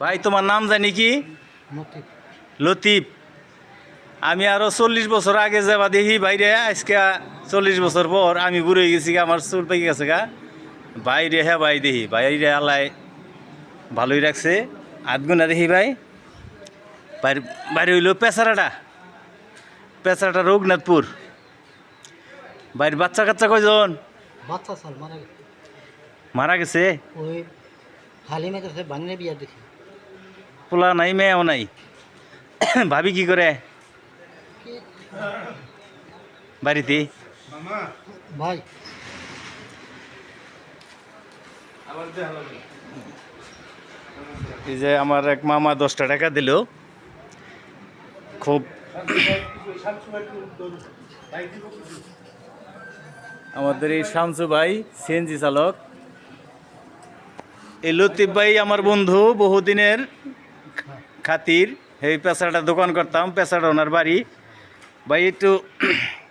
ভাই তোমার নাম জানি কি? লতিফ। আমি আরও চল্লিশ বছর আগে যাবা দেখি বাইরে আজকে চল্লিশ বছর পর আমি বুড়ো গেছি গা, আমার চুল পেকে গেছে গা। বাইরে হ্যাঁ ভাই দেখি। বাইরে আল্লাহ ভালোই রাখছে। আধগুনা দেখি ভাই। বাইরে হইল পেছারাটা পেছারাটা রঘুনাথপুর। বাইরে বাচ্চা কাচ্চা কয়জন? বাচ্চা সাল মানে মারা গেছে? ওই হালিমে কাছে বানিয়ে বিয়া দেখি। পোলা নাই মেয়েও নাই। ভাবি কি করে? বাড়িতে? ভাই। এই যে আমার এক মামা দশটা টাকা দিল। খুব আমাদের এই শামসু ভাই সিএনজি চালক। এই লতিফ ভাই আমার বন্ধু বহুদিনের খাতির। এই পেশাটা দোকান করতাম পেশাটা ওনার বাড়ি। ভাই, একটু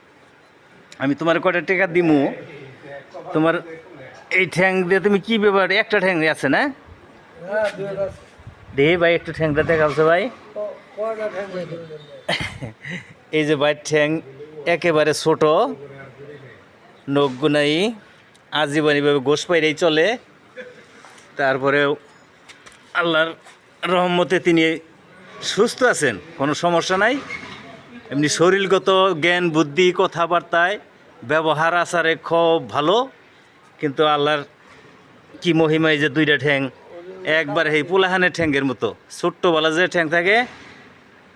আমি তোমার কটা টাকা দিমু? তোমার এই ঠ্যাং দিয়ে তুমি কি ব্যাপার একটা ঠ্যাং আছে না? দে ভাই, একটু ঠ্যাংটা দেখাচ্ছে ভাই। এই যে ভাই, ঠ্যাং একেবারে ছোট। নখগুনাই আজীবনীভাবে গোস পাইরেই চলে। তারপরেও আল্লাহর রহমতে তিনি সুস্থ আছেন, কোনো সমস্যা নাই। এমনি শরীরগত জ্ঞান, বুদ্ধি, কথাবার্তায় ব্যবহার, আচারে খুব ভালো। কিন্তু আল্লাহর কি মহিমায় যে দুইটা ঠ্যাং, একবার এই পোলাহানের ঠ্যাঙ্গের মতো ছোট্ট বালা যে ঠ্যাং থাকে,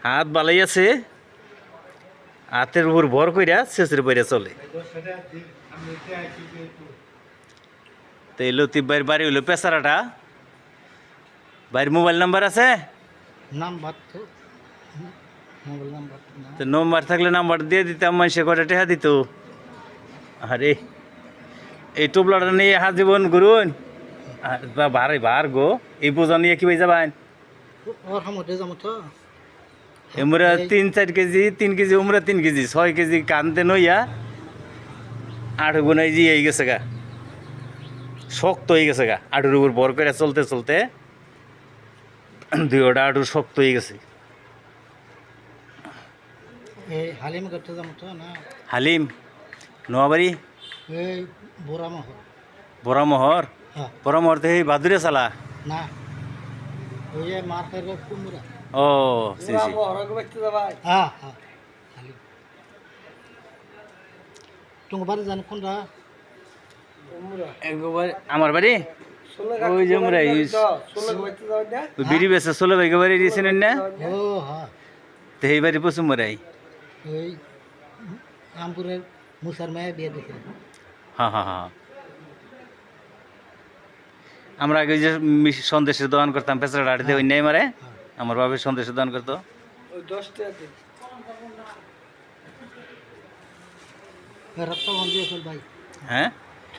হাত বালাই আছে, হাতের উপর ভর কইরা শেষের বাইরে চলে। তো এই লতিফ ভাইয়ের বাড়ি হইল পেশারাটা ভাইয়ের মোবাইল নাম্বার আছে? নাম্বার তো মোবাইল নাম্বার তো নম্বর থাকলে নাম্বার দিয়ে দিতাম মানুষে কটা টেহা দিত? আরে এই টোপলাটা নিয়ে হাত জীবন ঘুরুন আর বা বারে গো এই বোঝা নিয়ে কি যাবেন? এমরা তিন চার কেজি তিন কেজি উমরা তিন কেজি ছয় কেজি কানতে নইয়া আট গুনাই জি এই গেছে গা। শক্ত হয়ে গেছে গা আটুর উপর বর করে চলতে চলতে। দুইটা আটু শক্ত হয়ে গেছে। এই হালিমে তো নোয়াবাড়ি? মহ বড়ামহর হ্যাঁ। থেকে এই বাদুরে চালা? না। ও হ্যাঁ হ্যাঁ। তোমার বাড়ি জানো কোনটা? আমার বাড়ি? ওই যে আমরা বিড়ি বেসে ষোলো ভাইকে বাড়ি দিয়েছিলেন না ও হ্যাঁ। তো এই বাড়ি পশ্চিম মরাই? ওই আমপুরের মুসার মেয়ে বিয়ে দেখে। হ্যাঁ হ্যাঁ হ্যাঁ আমরা আগে ওই যে সন্দেশের দোকান করতাম পেছাড়া আড়িতে ওই নেই মারে? আমার বাবার সন্দেশের দোকান করতো। হ্যাঁ?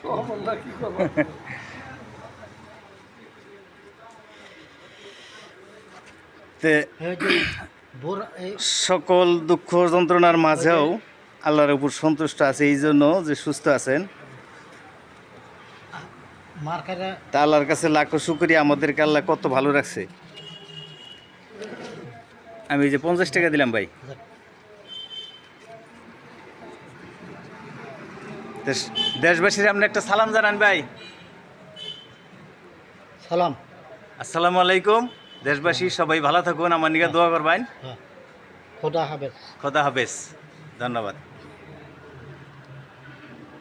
তে সকল দুঃখ যন্ত্রণার মাঝেও আল্লাহর উপর সন্তুষ্ট আছে এই জন্য যে সুস্থ আছেন। তা আল্লাহর কাছে লাখো শুক্রিয়া আমাদেরকে আল্লাহ কত ভালো রাখছে। আমি যে পঞ্চাশ টাকা দিলাম ভাই। দেশ- দেশবাসীর আপনি একটা সালাম জানান ভাই। সালাম। আসসালামু আলাইকুম। দেশবাসী সবাই ভালো থাকুন। আমার নিকে দোয়া করবেন। হ্যাঁ। খোদা হাফেজ। খোদা হাফেজ। ধন্যবাদ।